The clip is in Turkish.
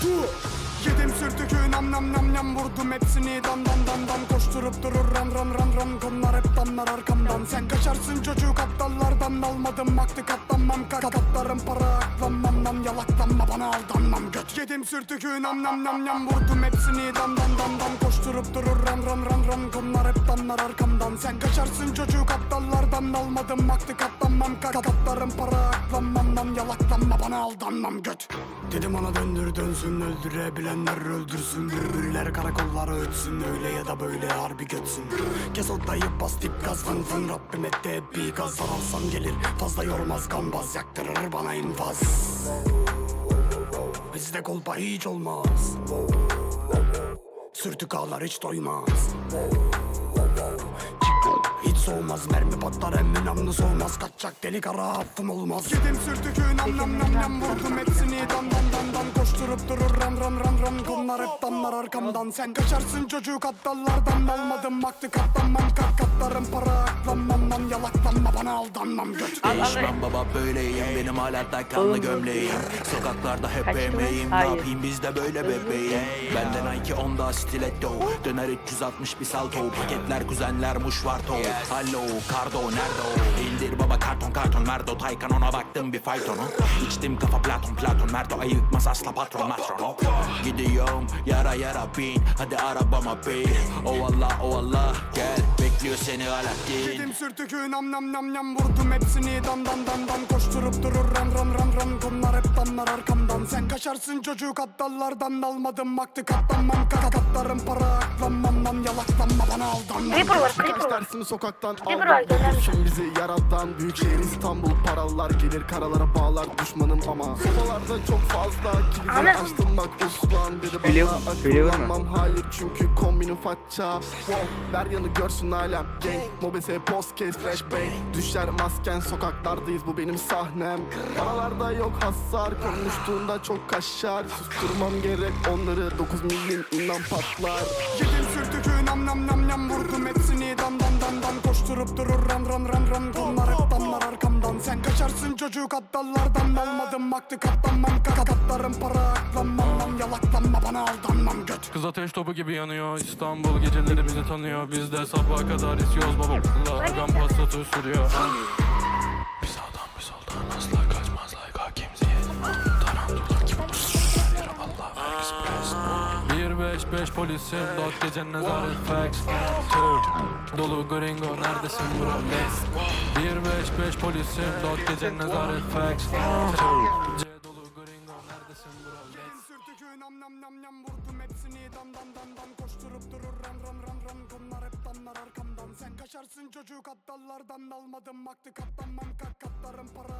two Yedim sürtükü nam nam nam nam Vurdum hepsini. Dam dam dam dam Koşturup durur ran ran ran ran Konular hep damlar arkamdan. Sen kaçarsın çocuk aptallardan. Almadım vakti katlanmam. Kat Katlarım para aklanmam nam Yalaklanma bana aldanmam. Göt. Yedim sürtükü nam nam nam nam Vurdum hepsini. Dam dam dam dam Koşturup durur ran ran ran ran Konular hep damlar arkamdan. Sen kaçarsın çocuk aptallardan. Almadım vakti katlanmam. Kat Katlarım para aklanmam nam Yalaklanma bana aldanmam. Göt Dedim ona döndür dönsün öldürebilenler öldürsün. Bülbüller karakollara ötsün öyle ya da böyle harbi götsün. Kes odayı bas dip gaz fın fın Rabbim etti hep bir gaz Saralsam gelir. Fazla yormaz gambaz Yaktırır bana infaz. Bizde kolpa hiç olmaz. Sürtük ağlar hiç doymaz soğumaz mermi patlar emmi namlu soğumaz. Kaçacak deli kara affım olmaz. Yedim sürtükü nam nam nam nam Vurdum hepsini. Dam dam dam dam Koşturup durur ran ran ran ran Bunlar hep damlar arkamdan. Sen kaçarsın çocuk aptallardan Almadım vakti katlanmam. Kat katlarım para aklanmam. Lan yalaklanma bana aldanmam. Göt. Değişmem baba böyleyim. Benim hala da kanlı gömleğim. Sokaklarda hep emeğim. Ne yapayım biz de böyle bebeğim. Benden Nike onda stiletto. Döner 360 bir salto. Paketler kuzenler muş var to Alo kardo nerede o İndir baba karton karton merdo. Taycan ona baktım bir faytonu. İçtim kafa platon platon merdo. Ayıkmaz asla patron matron Gidiyorum yara yara bin. Hadi arabama bin. O Allah o Allah. Gel bekliyor seni Alaaddin. Yedim sürtükü nam nam nam nam. Vurdum hepsini dam dam dam dam. Koşturup durur ran ran ran ran Bunlar hep damlar arkamdan. Sen kaçarsın çocuk aptallardan Almadım vakti katlanmam. Kat Katlarım para bana aldanmam Creeper var, Kaç Creeper var. dersimi sokaktan Creeper var, misin? Dokunsun bizi yaradan. Büyük şehir İstanbul. Paralar Gelir karalara bağlar. Düşmanım ama Sobalarda çok fazla Kilitleri Ahmet. açtım bak uslan Dedi Biliyor- bana biliyor musun? akıllanmam Hayır çünkü kombinim faça. Wow, Ver yanı görsün alem. Gang Mobese post case flashbang. Düşer masken sokaklardayız. Bu benim sahnem. Paralarda yok hasar. Konuştuğunda çok kaşar. Susturmam gerek onları. 9 milim inan patlar. Yedim sürtükü nam nam nam nam Vurdum hepsini dam dam dam dam. Koşturup durur ran ran ran ran Bunlar hep damlar arkamdan. Sen kaçarsın çocuk aptallardan. Almadım vakti katlanmam. Kat Katlarım para aklanmam. Lan Yalaklanma bana aldanmam göt. Kız ateş topu gibi yanıyor. İstanbul geceleri bizi tanıyor. Biz de sabaha kadar isiyoruz baba. La gam pastası sürüyor 155 polisim dört gece nezaret Two. Dolu gringo neredesin bro? Let's 155 polisim dört gece nezaret. C dolu gringo neredesin bro? Let's Yedim sürtükü nam nam nam nam dam dam dam dam. Koşturup durur ran ran ran ran Bunlar hep damlar arkamdan. Sen kaçarsın çocuk aptallardan Almadım vakti katlanmam kat Katlarım para